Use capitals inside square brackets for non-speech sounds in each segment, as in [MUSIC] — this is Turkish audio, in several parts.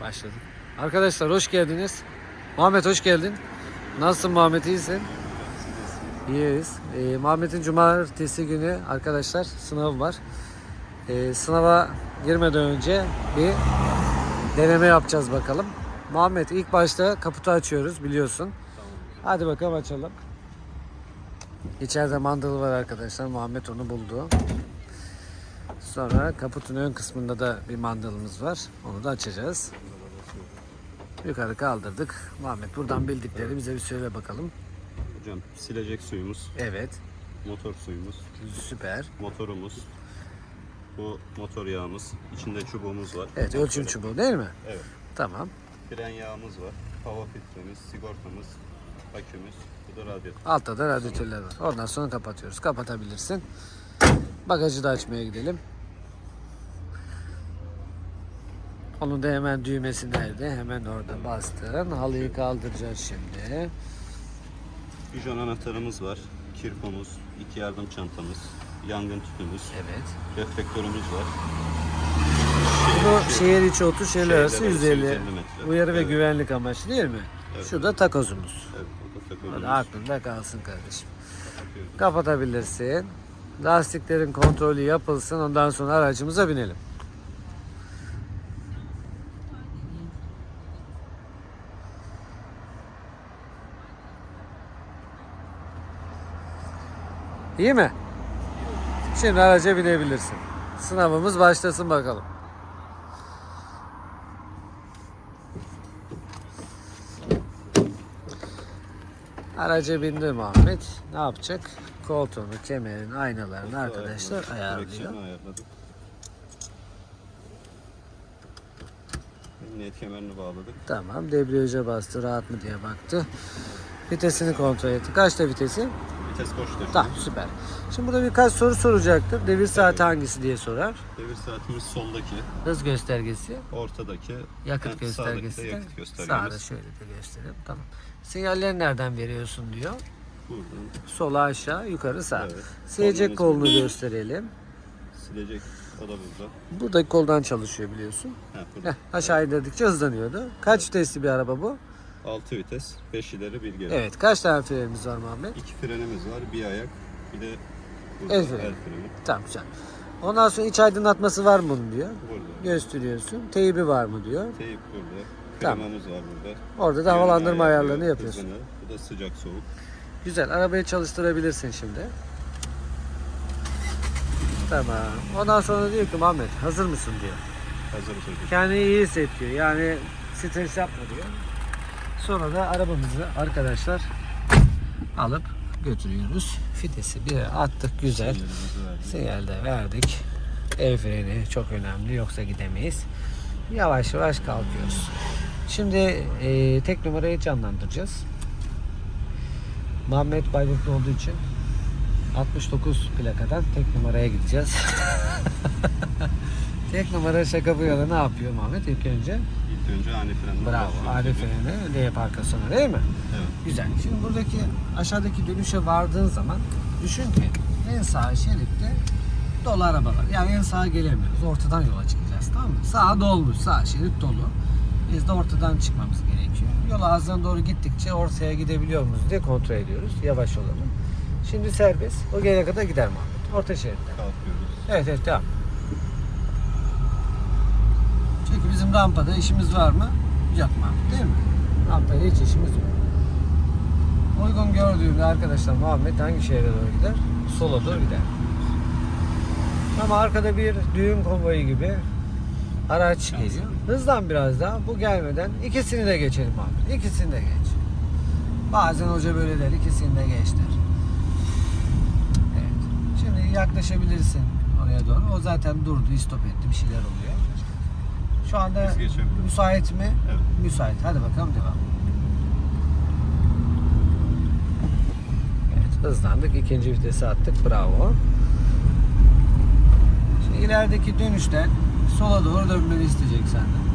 Başladık. Arkadaşlar hoş geldiniz. Muhammed hoş geldin. Nasılsın Muhammed iyisin? İyiyiz. Ee, Muhammed'in cumartesi günü arkadaşlar sınavı var. Ee, sınava girmeden önce bir deneme yapacağız bakalım. Muhammed ilk başta kaputu açıyoruz biliyorsun. Hadi bakalım açalım. İçeride mandalı var arkadaşlar. Muhammed onu buldu. Sonra kaputun ön kısmında da bir mandalımız var. Onu da açacağız. Yukarı kaldırdık. Muhammed buradan bildikleri bize bir söyle bakalım. Hocam silecek suyumuz, Evet. motor suyumuz, Süper. motorumuz. Bu motor yağımız. içinde çubuğumuz var. Evet ölçüm çubuğu değil mi? Evet. Tamam. Fren yağımız var. Hava filtremiz, sigortamız, akümüz. Bu da radyatör. Altta da radyatörler var. Ondan sonra kapatıyoruz. Kapatabilirsin. Bagajı da açmaya gidelim. Onun da hemen düğmesi nerede? Hemen orada bastın. Halıyı kaldıracağız şimdi. Pijon anahtarımız var. Kirpomuz, iki yardım çantamız, yangın tüpümüz, Evet. reflektörümüz var. Bu şehir içi otu Şehirler arası arası 150. 150 metre. Uyarı ve Evet. güvenlik amaçlı değil mi? Şurada takozumuz. Evet, o da Hadi takıyoruz. aklında kalsın kardeşim. Kapatabilirsin. Lastiklerin kontrolü yapılsın. Ondan sonra aracımıza binelim. İyi mi? Şimdi araca binebilirsin. Sınavımız başlasın bakalım. Araca bindi Muhammed. Ne yapacak? Koltuğunu, kemerin, aynalarını arkadaşlar ayarlıyor. Emniyet kemerini bağladık. Tamam. Debriyaja bastı. Rahat mı diye baktı. Vitesini kontrol etti. Kaçta vitesi? Vites taşıyor. Tamam süper. Şimdi burada birkaç soru soracaktır. Devir saati hangisi diye sorar. Devir saatimiz soldaki, Hız göstergesi, ortadaki, yakıt yani göstergesi sağdaki de yakıt göstergemiz. sağda şöyle de gösterelim. Tamam. Sinyalleri nereden veriyorsun diyor. Buradan Sola aşağı, yukarı sağ. Evet. Silecek kolunu gösterelim. silecek o da burada. Buradaki koldan çalışıyor biliyorsun. Ha, Heh, burada. aşağı indirdik hızlanıyordu. Kaç vitesli bir araba bu? 6 vites, 5 ileri bir geri. Evet. Kaç tane frenimiz var Muhammed? İki frenimiz var, bir ayak, bir de burada El el freni. Tamam güzel. Ondan sonra iç aydınlatması var mı bunun diyor. Burada. Gösteriyorsun. Teybi var mı diyor. Teyip burada. Tamam. Klimamız var burada. Orada da havalandırma ayarlıyor, ayarlarını yapıyorsun. hızını. Bu da sıcak soğuk. Güzel. Arabayı çalıştırabilirsin şimdi. Tamam. Ondan sonra diyor ki Muhammed hazır mısın diyor. Hazır çocuk. Kendini iyi hisset diyor. Yani stres yapma diyor. Sonra da arabamızı arkadaşlar alıp götürüyoruz. Fitesi bir attık güzel. Sinyalimizi verdik. El freni çok önemli yoksa gidemeyiz. Yavaş yavaş kalkıyoruz. Şimdi e, tek numarayı canlandıracağız. Muhammed Bayburtlu olduğu için 69 plakadan tek numaraya gideceğiz. [LAUGHS] tek numara şaka bu yana ne yapıyor Muhammed ilk önce? Önce ani frenle Bravo. Arif freni, L parkasyonu değil mi? Evet. Güzel. Şimdi buradaki aşağıdaki dönüşe vardığın zaman düşün ki en sağ şeritte dolu arabalar. Yani en sağa gelemiyoruz. Ortadan yola çıkacağız tamam mı? Sağ dolmuş. Sağ şerit dolu. Biz de ortadan çıkmamız gerekiyor. Yol ağzına doğru gittikçe ortaya gidebiliyor muyuz diye kontrol ediyoruz. Yavaş olalım. Şimdi serbest. O gelene kadar gider Muhammed. Orta şeritte. Kalkıyoruz. Evet evet devam. Çünkü bizim rampada işimiz var mı? Yok değil mi? Rampada hiç işimiz yok. Uygun gördüğümde arkadaşlar Muhammed hangi şehre doğru gider? Sola doğru gider. Ama arkada bir düğün konvoyu gibi araç geliyor. Hızlan biraz daha. Bu gelmeden ikisini de geçelim Muhammed. İkisini de geç. Bazen hoca böyle der. ikisini de geç der. Evet. Şimdi yaklaşabilirsin oraya doğru. O zaten durdu, istop etti. Bir şeyler oluyor. Şu anda Biz geçebiliriz. müsait mi? Evet. Müsait. Hadi bakalım devam. Evet hızlandık. İkinci vitesi attık. Bravo. Şimdi ilerideki dönüşten sola doğru dönmeni isteyecek senden.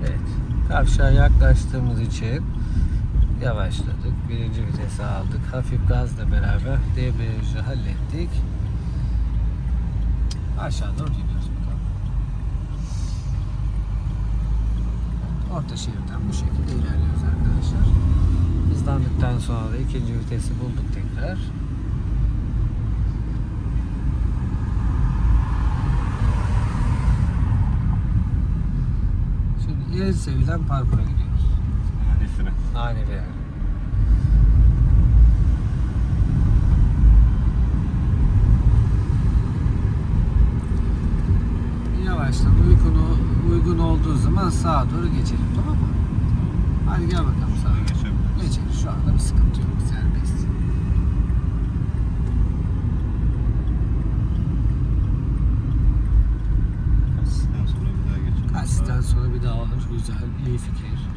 Evet. Kavşağa yaklaştığımız için Yavaşladık. Birinci vitese aldık. Hafif gazla beraber debriyajı hallettik. Aşağı doğru gidiyoruz bakalım. Orta şeritten bu şekilde ilerliyoruz arkadaşlar. Hızlandıktan sonra da ikinci vitesi bulduk tekrar. Şimdi ileri sevilen parkura gidiyoruz. Yani fren. Ani bir yer. Yavaştan uykunu uygun olduğu zaman sağa doğru geçelim tamam mı? Hadi gel bakalım sağa. Geçebiliriz. Geçelim şu anda bir sıkıntı yok serbest. Kasisten sonra bir daha geçelim. Kasisten sonra bir daha alır. Güzel, iyi fikir.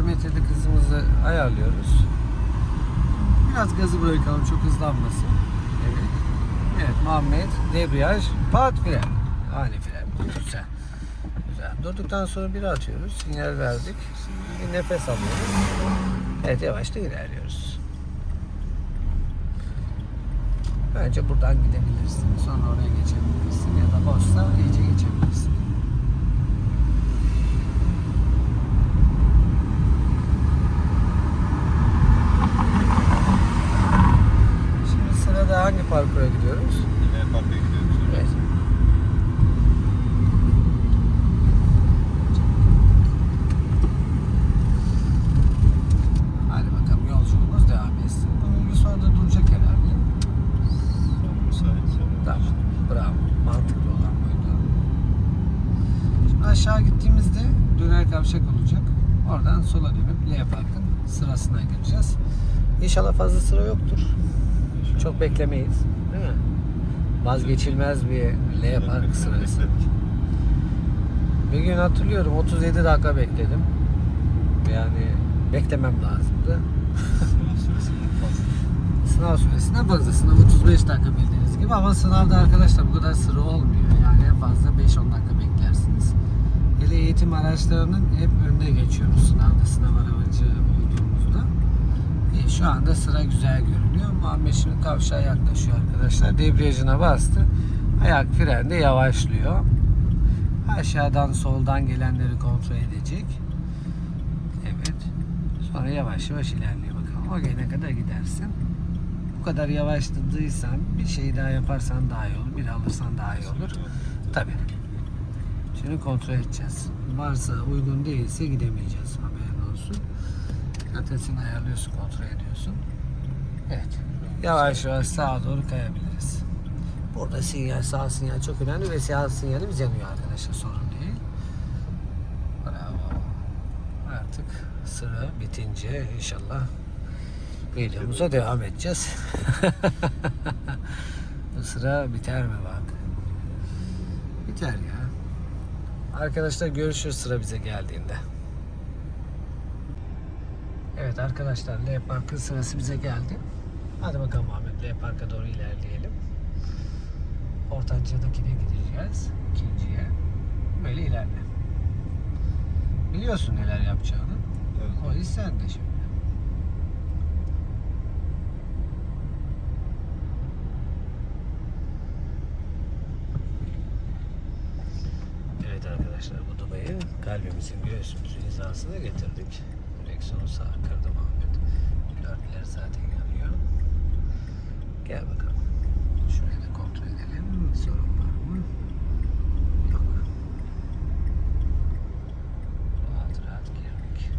Bir 30 kilometrelik hızımızı ayarlıyoruz. Biraz gazı bırakalım çok hızlanmasın. Evet. Evet Muhammed debriyaj pat fren. Ani fren. Güzel. Güzel. Durduktan sonra bir atıyoruz. Sinyal verdik. Bir nefes alıyoruz. Evet yavaşça ilerliyoruz. Bence buradan gidebilirsin. Sonra oraya geçebilirsin ya da boşsa iyice geçebilirsin. Şimdi sırada hangi parkura gidiyoruz? Yine parka gidiyoruz. Evet. Hadi bakalım yolculuğumuz devam etsin. Bugün bir sonra da duracak herhalde. Sonra müsait. Tamam. Bravo. Mantıklı olan buydu. Şimdi aşağı gittiğimizde döner kavşak olacak. Oradan sola dönüp L Park'ın sırasına gireceğiz. İnşallah fazla sıra yoktur. Çok beklemeyiz. Değil mi? Vazgeçilmez bir L Park sırası. Bir gün hatırlıyorum 37 dakika bekledim. Yani beklemem lazımdı. [LAUGHS] Sınav süresinden fazla. Sınav süresinden fazla. Sınav 35 dakika bildiğiniz gibi ama sınavda arkadaşlar bu kadar sıra olmuyor. Yani en fazla 5-10 dakika beklersiniz. Hele eğitim araçlarının hep önüne geçiyoruz sınavda, sınav aracı olduğumuzda. Şu anda sıra güzel görünüyor. Muhammed şimdi kavşağa yaklaşıyor arkadaşlar. Debriyajına bastı. Ayak frende yavaşlıyor. Aşağıdan soldan gelenleri kontrol edecek. Evet. Sonra yavaş yavaş ilerliyor bakalım. O gelene kadar gidersin. Bu kadar yavaşladıysan bir şey daha yaparsan daha iyi olur. Bir alırsan daha iyi olur. Tabi. Şimdi kontrol edeceğiz. Varsa uygun değilse gidemeyeceğiz. Haberin olsun. Atesini ayarlıyorsun, kontrol ediyorsun. Evet. Yavaş yavaş sağa doğru kayabiliriz. Burada sinyal, sağ sinyal çok önemli ve siyah sinyalimiz yanıyor arkadaşlar. Sorun değil. Bravo. Artık sıra bitince inşallah videomuza devam edeceğiz. [LAUGHS] Bu sıra biter mi bak? Biter ya. Arkadaşlar görüşürüz sıra bize geldiğinde. Evet arkadaşlar L Park'ın sırası bize geldi. Hadi bakalım Ahmet L Park'a doğru ilerleyelim. Ortanca'dakine gideceğiz. ikinciye. Böyle ilerle. Biliyorsun neler yapacağını. Evet. O iş sende şimdi. Evet arkadaşlar bu dubayı kalbimizin göğsümüzün hizasına getirdik. Direksiyonu sağ kırdı Muhammed. Dörtler zaten yanıyor. Gel bakalım. Şurayı da kontrol edelim. Sorun var mı? Yok. Rahat rahat girdik.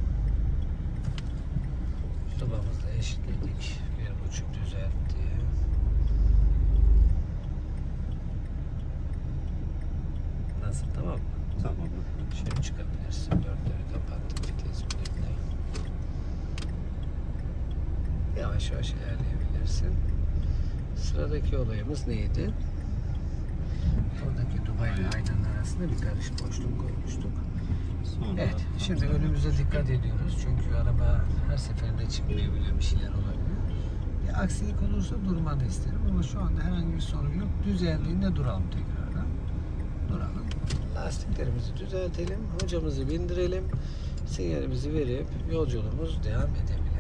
Dubamızı eşitledik. Bir buçuk düzeltti. Nasıl tamam mı? Tamam. Şimdi çıkabilirsin. Dörtleri kapattık. Vites bilekle. Yavaş yavaş ilerleyebilirsin. Sıradaki olayımız neydi? Oradaki Dubai ile Aydın arasında bir karış boşluk koymuştuk. Sonra Evet, şimdi önümüze dikkat ediyoruz çünkü araba her seferinde çıkmayabiliyor, bir şeyler olabiliyor. Bir aksilik olursa durmanı isterim ama şu anda herhangi bir sorun yok. Düzeldiğinde duralım tekrardan. Duralım. Lastiklerimizi düzeltelim. Hocamızı bindirelim. Sinyalimizi verip yolculuğumuz devam edebilir.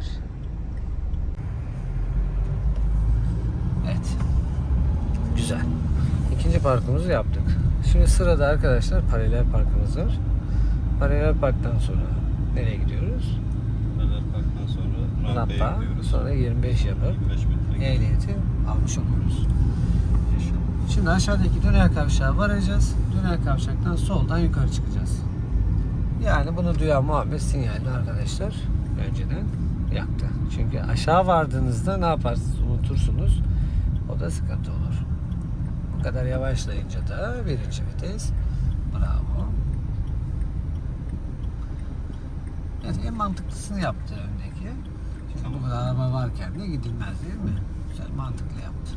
Evet. Güzel. İkinci parkımızı yaptık. Şimdi sırada arkadaşlar paralel parkımız var. Paralel parktan sonra nereye gidiyoruz? Paralel parktan sonra gidiyoruz. Sonra 25 yapıp 25 metre ehliyeti almış oluyoruz. Şimdi aşağıdaki döner kavşağa varacağız. Döner kavşaktan soldan yukarı çıkacağız. Yani bunu duyan Muhammed sinyalini arkadaşlar önceden yaktı. Çünkü aşağı vardığınızda ne yaparsınız unutursunuz. O da sıkıntı olur. Kadar yavaşlayınca da birinci vites. Bravo. Evet en mantıklısını yaptı öndeki. Çünkü bu kadar araba varken de gidilmez değil mi? Güzel mantıklı yaptı.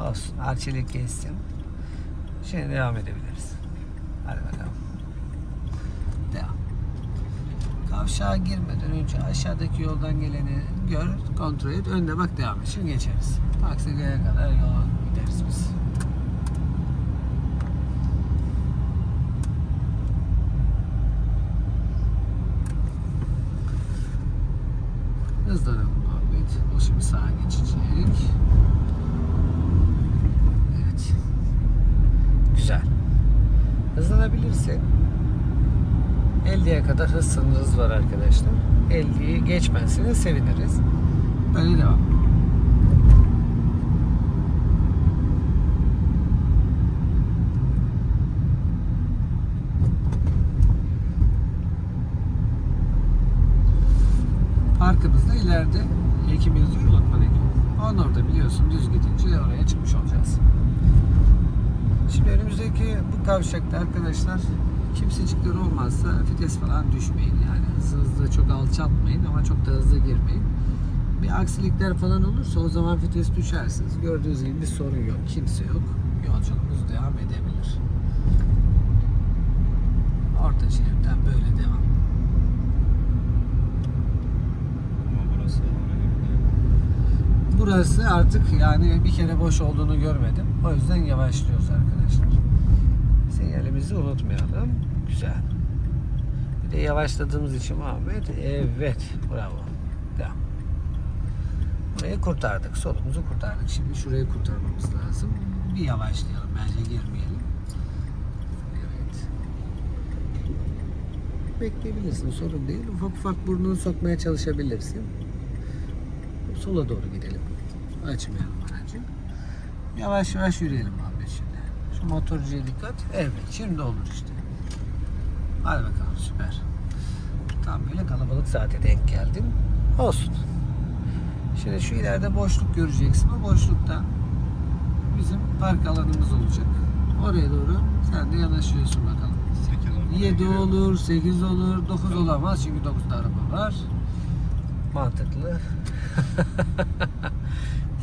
[LAUGHS] Olsun. Arçelik geçsin. Şimdi devam edebiliriz. Hadi bakalım. Devam. Kavşağa girmeden önce aşağıdaki yoldan geleni gör, kontrol et. Önde bak devam et. Şimdi geçeriz. Taksi gelene kadar yola gideriz biz. Hızlanalım Muhammed. O şimdi sağa geçecek. Evet. Güzel. Hızlanabilirsin. 50'ye kadar hız sınırınız var arkadaşlar. 50'yi geçmezseniz seviniriz. Böyle devam. Parkımızda ileride Ekim yazıyor Lokman Ekim. Onun orada biliyorsun düz gidince oraya çıkmış olacağız. Şimdi önümüzdeki bu kavşakta arkadaşlar kimsecikler olmazsa vites falan düşmeyin yani. Hızınızı çok alçaltmayın ama çok da hızlı girmeyin. Bir aksilikler falan olursa o zaman vites düşersiniz. Gördüğünüz gibi bir sorun yok. Kimse yok. Yolculuğumuz devam edebilir. Orta şeritten böyle devam. Burası artık yani bir kere boş olduğunu görmedim. O yüzden yavaşlıyoruz arkadaşlar. Sinyalimizi unutmayalım. Güzel. De yavaşladığımız için Muhammed. Evet. Bravo. Devam. Burayı kurtardık. Solumuzu kurtardık. Şimdi şurayı kurtarmamız lazım. Bir yavaşlayalım. Bence girmeyelim. Evet. Bekleyebilirsin. Sorun değil. Ufak ufak burnunu sokmaya çalışabilirsin. Sola doğru gidelim. Açmayalım aracı. Yavaş yavaş yürüyelim abi şimdi. Şu motorcuya dikkat. Evet şimdi olur işte. Süper. Tam böyle kalabalık saate denk geldim. Olsun. Şimdi şu ileride boşluk göreceksin. O boşlukta bizim park alanımız olacak. Oraya doğru sen de yanaşıyorsun bakalım. 8 oradan 7 giriyor. olur, 8 olur, 9 olamaz çünkü 9'da araba var. Mantıklı. [LAUGHS]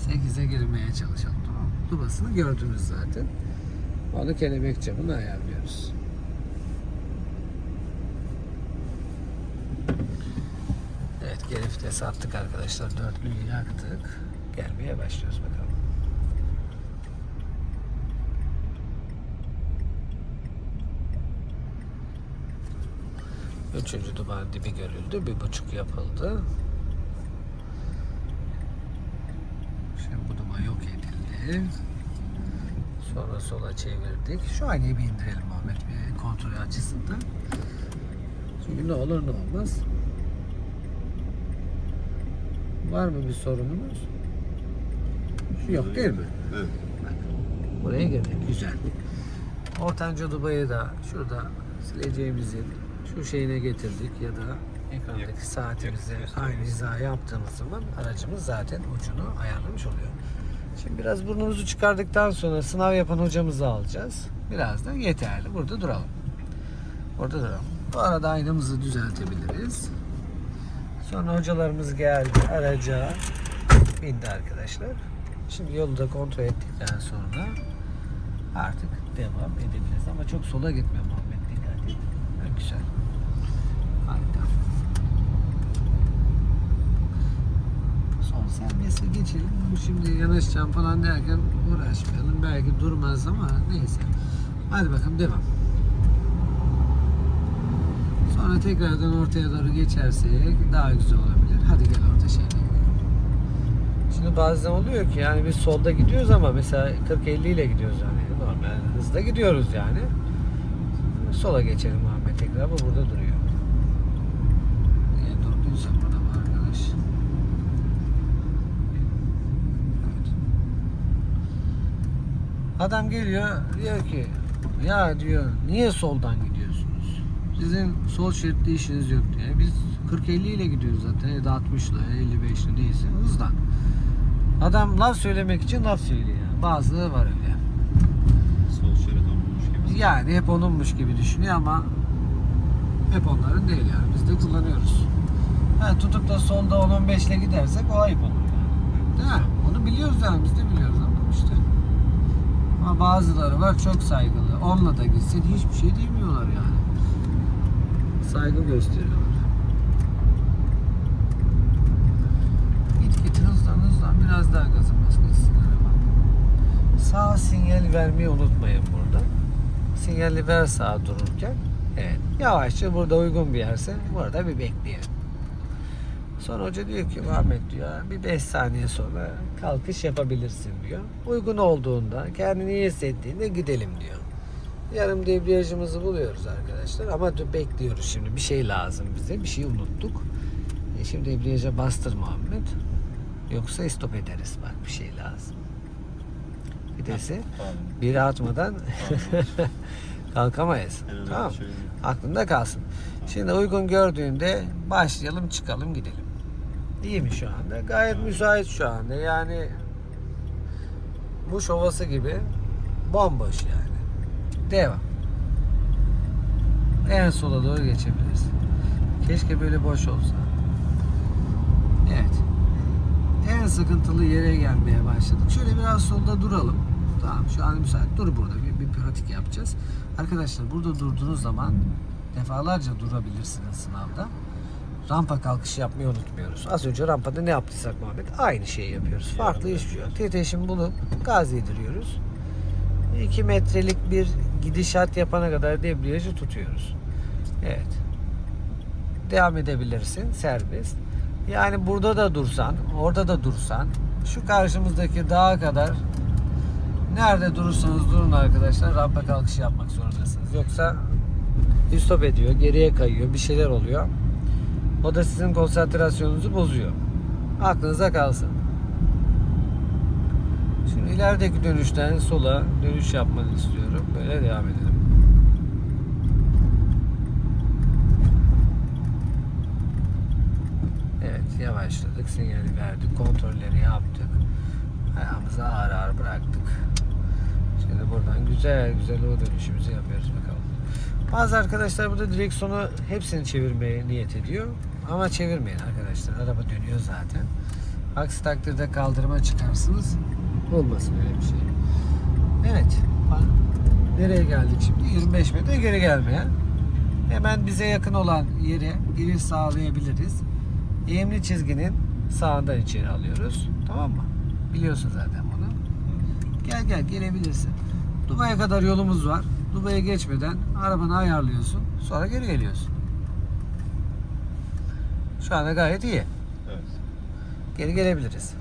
8'e girmeye çalışalım tamam mı? Dubasını gördünüz zaten. Onu kelebek camına ayarlıyoruz. Evet geri vites attık arkadaşlar. Dörtlüyü yaktık. Gelmeye başlıyoruz bakalım. Üçüncü duman dibi görüldü. Bir buçuk yapıldı. Şimdi bu duman yok edildi. Sonra sola çevirdik. Şu aynayı bir indirelim Muhammed bir kontrol açısından. Çünkü ne olur ne olmaz. Var mı bir sorunumuz? Şu yok değil mi? Evet. Buraya girdik. Güzel. Ortanca Dubai'yi da şurada sileceğimizin şu şeyine getirdik ya da ekrandaki saatimize aynı hizaya yaptığımız zaman aracımız zaten ucunu ayarlamış oluyor. Şimdi biraz burnumuzu çıkardıktan sonra sınav yapan hocamızı alacağız. Biraz da yeterli. Burada duralım. Burada duralım. Bu arada aynamızı düzeltebiliriz. Sonra hocalarımız geldi araca bindi arkadaşlar. Şimdi yolu da kontrol ettikten sonra artık devam edebiliriz. Ama çok sola gitme Muhammed dikkat et. Güzel. Harika. Son Serbestse geçelim. Şimdi yanaşacağım falan derken uğraşmayalım. Belki durmaz ama neyse. Hadi bakalım devam. Sonra tekrardan ortaya doğru geçersek daha güzel olabilir. Hadi gel orta gidelim. Şimdi bazen oluyor ki yani biz solda gidiyoruz ama mesela 40-50 ile gidiyoruz yani normal hızda gidiyoruz yani. Sola geçelim Muhammed tekrar bu burada duruyor. Niye durduysa burada bu arkadaş. Evet. Adam geliyor diyor ki ya diyor niye soldan gidiyorsunuz? Sizin sol şeritte işiniz yok diye. Biz 40-50 ile gidiyoruz zaten ya da 60 ile 55 ile neyse hızdan. Adam laf söylemek için laf söylüyor. Bazıları var öyle. Sol şerit olmuş gibi. Yani hep onunmuş gibi düşünüyor ama hep onların değil yani. Biz de kullanıyoruz. Ha, tutup da solda 10-15 ile gidersek o ayıp olur yani. Değil mi? Onu biliyoruz yani biz de biliyoruz ama işte. Ama bazıları var çok saygılı. Onunla da gitsin hiçbir şey demiyorlar yani. Saygı gösteriyorlar. Git git hızlan hızlan biraz daha gazı bas gitsin araba. Sağ sinyal vermeyi unutmayın burada. Sinyali ver sağa dururken. Evet. Yavaşça burada uygun bir yerse burada bir bekleyelim. Sonra hoca diyor ki Muhammed diyor bir 5 saniye sonra kalkış yapabilirsin diyor. Uygun olduğunda kendini iyi hissettiğinde gidelim diyor. Yarım debriyajımızı buluyoruz arkadaşlar ama bekliyoruz şimdi bir şey lazım bize bir şey unuttuk. E şimdi debriyaja bastır Muhammed. Yoksa stop ederiz bak bir şey lazım. Vitesi biri atmadan [LAUGHS] kalkamayız. Önemli Tamam. şey. Aklında kalsın. Şimdi uygun gördüğünde başlayalım çıkalım gidelim. İyi mi şu anda? Gayet müsait şu anda. Yani bu ovası gibi bomboş yani. Devam. En sola doğru geçebiliriz. Keşke böyle boş olsa. Evet. En sıkıntılı yere gelmeye başladık. Şöyle biraz solda duralım. Tamam şu an müsait. Dur burada bir, bir pratik yapacağız. Arkadaşlar burada durduğunuz zaman defalarca durabilirsiniz sınavda. Rampa kalkışı yapmayı unutmuyoruz. Az önce rampada ne yaptıysak Muhammed aynı şeyi yapıyoruz. Farklı hiçbir şey yok. Titreşim bulup gaz yediriyoruz. 2 metrelik bir gidişat yapana kadar debriyajı tutuyoruz. Evet. Devam edebilirsin serbest. Yani burada da dursan, orada da dursan, şu karşımızdaki dağa kadar nerede durursanız durun arkadaşlar rampa kalkışı yapmak zorundasınız. Yoksa stop ediyor, geriye kayıyor, bir şeyler oluyor. O da sizin konsantrasyonunuzu bozuyor. Aklınıza kalsın. Şimdi ilerideki dönüşten sola dönüş yapmanı istiyorum. Böyle devam edelim. Evet yavaşladık. Sinyali verdik. Kontrolleri yaptık. Ayağımızı ağır ağır bıraktık. Şimdi buradan güzel güzel o dönüşümüzü yapıyoruz bakalım. Bazı arkadaşlar burada direksiyonu hepsini çevirmeye niyet ediyor. Ama çevirmeyin arkadaşlar. Araba dönüyor zaten. Aksi takdirde kaldırıma çıkarsınız. Olmasın öyle bir şey. Evet. Nereye geldik şimdi? 25 metre geri gelmeye. Hemen bize yakın olan yere giriş sağlayabiliriz. Eğimli çizginin sağından içeri alıyoruz. Tamam mı? Biliyorsun zaten bunu. Gel gel gelebilirsin. Dubai'ye kadar yolumuz var. Dubai'ye geçmeden arabanı ayarlıyorsun. Sonra geri geliyorsun. Şu anda gayet iyi. Evet. Geri gelebiliriz.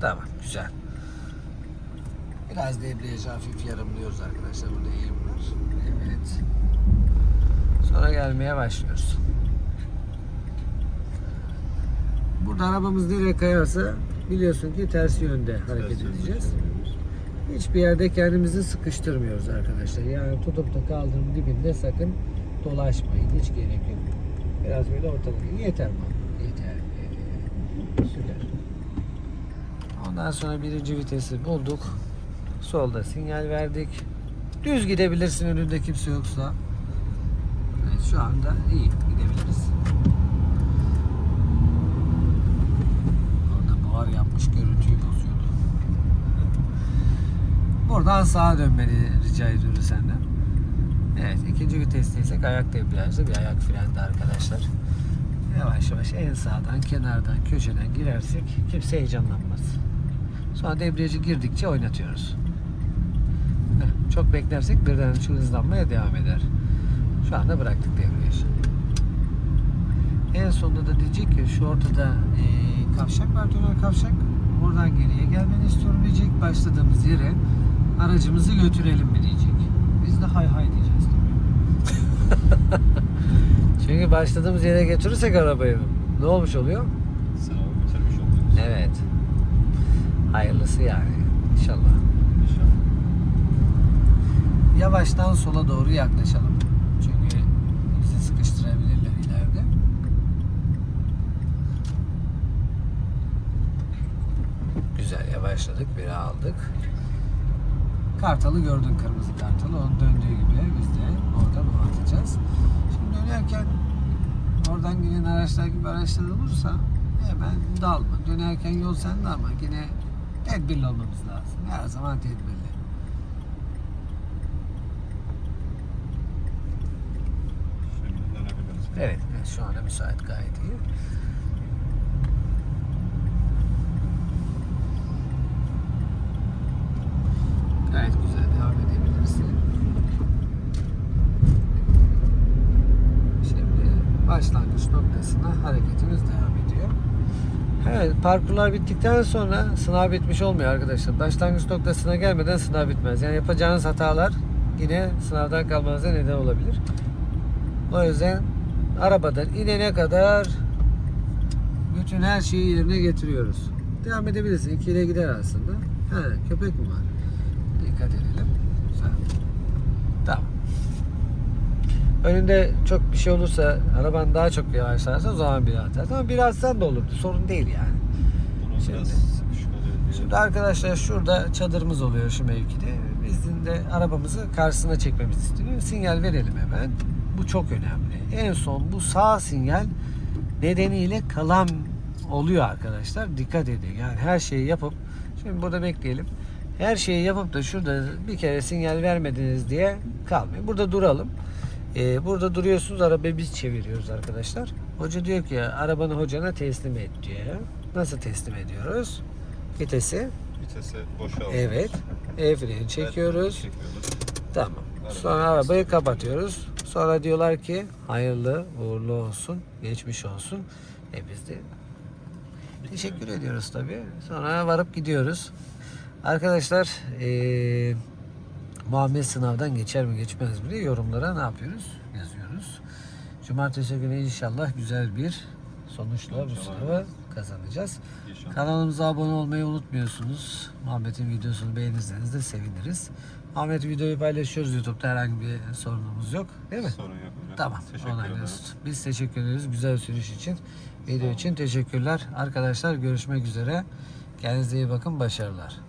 Tamam, güzel. Biraz debriyajı hafif yarımlıyoruz arkadaşlar. Burada eğim var. Evet. Sonra gelmeye başlıyoruz. Burada arabamız nereye kayarsa biliyorsun ki tersi yönde hareket Ters yönde edeceğiz. çeviriyoruz. Hiçbir yerde kendimizi sıkıştırmıyoruz arkadaşlar. Yani tutup da kaldırım dibinde sakın dolaşmayın. Hiç gerek yok. Biraz böyle ortada. Yeter mi? Yeter. Ee, Süper. Ondan sonra birinci vitesi bulduk. Solda sinyal verdik. Düz gidebilirsin önünde kimse yoksa. Evet, şu anda iyi gidebiliriz. Orada buhar yapmış görüntüyü bozuyordu. Buradan sağa dönmeni rica ediyoruz senden. Evet ikinci vitesteysek ayak debriyajda bir ayak frende arkadaşlar. yavaş yavaş en sağdan, kenardan, köşeden girersek kimse heyecanlanmaz. Sonra debriyajı girdikçe oynatıyoruz. Çok beklersek birden şu hızlanmaya devam eder. Şu anda bıraktık debriyajı. En sonunda da diyecek ki şu ortada eee, kavşak var döner kavşak. Oradan geriye gelmeni istiyorum diyecek. Başladığımız yere aracımızı götürelim mi diyecek. Biz de hay hay diyeceğiz tabii. [LAUGHS] Çünkü başladığımız yere götürürsek arabayı ne olmuş oluyor? Sınavı bitirmiş oluyoruz. Evet. Hayırlısı yani inşallah. İnşallah. Yavaştan sola doğru yaklaşalım. Çünkü bizi sıkıştırabilirler ileride. Güzel yavaşladık. Biri aldık. Kartalı gördün kırmızı kartalı. Onun döndüğü gibi biz de oradan onu atacağız. Şimdi dönerken oradan gelen araçlar gibi araçlar olursa hemen dalma. Dönerken yol sende ama yine tedbirli olmamız lazım. Her zaman tedbirli. Evet, evet şu anda müsait gayet iyi. Gayet güzel devam edebiliriz. Şimdi başlangıç noktasına hareketimiz devam ediyor. Evet, parkurlar bittikten sonra sınav bitmiş olmuyor arkadaşlar. Başlangıç noktasına gelmeden sınav bitmez. Yani yapacağınız hatalar yine sınavdan kalmanıza neden olabilir. O yüzden arabadan inene kadar bütün her şeyi yerine getiriyoruz. Devam edebilirsin. İkiyle gider aslında. Ha, köpek mi var? Dikkat edelim. Güzel. Tamam. Önünde çok bir şey olursa, araban daha çok yavaşlarsa o zaman bir atarsın. Ama bir atsan da olurdu. Sorun değil yani. Burası Şimdi- biraz. Şimdi arkadaşlar şurada çadırımız oluyor şu mevkide. Bizim de arabamızı karşısına çekmemiz isteniyor. Sinyal verelim hemen. Bu çok önemli. En son bu sağ sinyal nedeniyle kalan oluyor arkadaşlar. Dikkat edin. Yani her şeyi yapıp şimdi burada bekleyelim. Her şeyi yapıp da şurada bir kere sinyal vermediniz diye kalmayın. Burada duralım. Ee, burada duruyorsunuz. Arabayı biz çeviriyoruz arkadaşlar. Hoca diyor ki arabanı hocana teslim et diyor. Nasıl teslim ediyoruz? Vitesi. Vitesi boşaltıyoruz. Evet. El freni çekiyoruz. Çekiyoruz. Tamam. Sonra arabayı kapatıyoruz. Sonra diyorlar ki hayırlı uğurlu olsun. Geçmiş olsun. E biz de teşekkür ediyoruz tabii. Sonra varıp gidiyoruz. Arkadaşlar eee Muhammed sınavdan geçer mi geçmez mi diye yorumlara ne yapıyoruz? Yazıyoruz. Cumartesi günü inşallah güzel bir sonuçla bu sınavı kazanacağız. İnşallah. Kanalımıza abone olmayı unutmuyorsunuz. Muhammed'in videosunu beğenirseniz de seviniriz. Muhammed videoyu paylaşıyoruz YouTube'da herhangi bir sorunumuz yok. Değil mi? Sorun yok hocam. Tamam. Teşekkür onaylıyoruz. Biz teşekkür ederiz. Güzel sürüş için. Video için teşekkürler. Arkadaşlar görüşmek üzere. Kendinize iyi bakın. Başarılar.